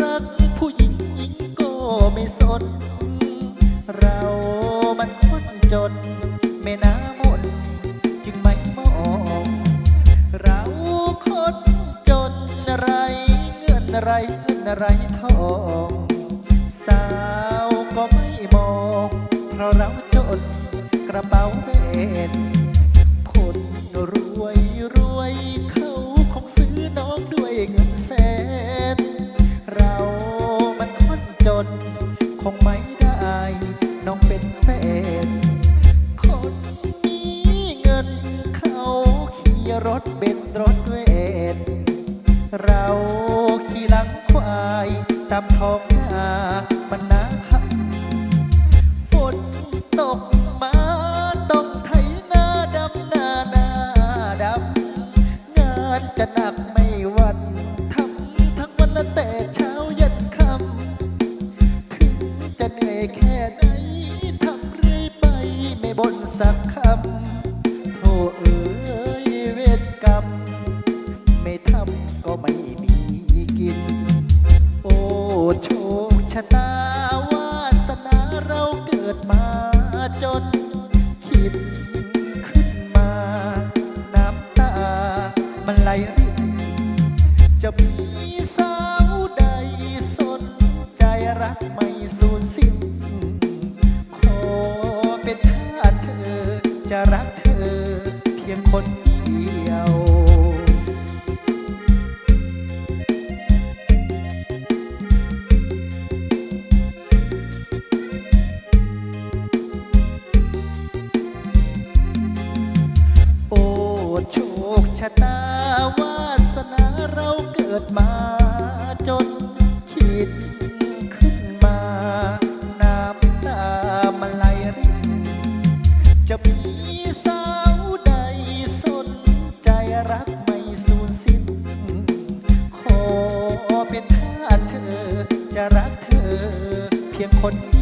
รักผู้หญิงก็ไม่สน เรามันคนจน ไม่น่าหมดจึงไม่มอง เราคนจนไรเงินไรเงินไรทองสาวก็ไม่มอง เพราะเราจนกระเป๋าเป็นคนรวยรวยเขาคงซื้อน้องด้วยเงินแสน รถเบนรถเวทเราขี่หลังควายตามท้องนามันนาคับฝนตกมาต้องไถนาดำนาหน้าดำงานจะหนักไม่วันทำทั้งวันแลแต่เช้ายันค่ำถึงจะเหนื่อยแค่ไหนทำเรื่อยไปไม่บ่นสักคำโธ่เอ๋ย ชะตาวาสนาเราเกิดมาจนคิด ชะตาวาสนาเราเกิดมาจนคิดขึ้นมา น้ำตามันไหลรินจะมีสาวใดสนใจรักไม่สูญสิ้น ขอเป็นทาสเธอจะรักเธอเพียงคนเดี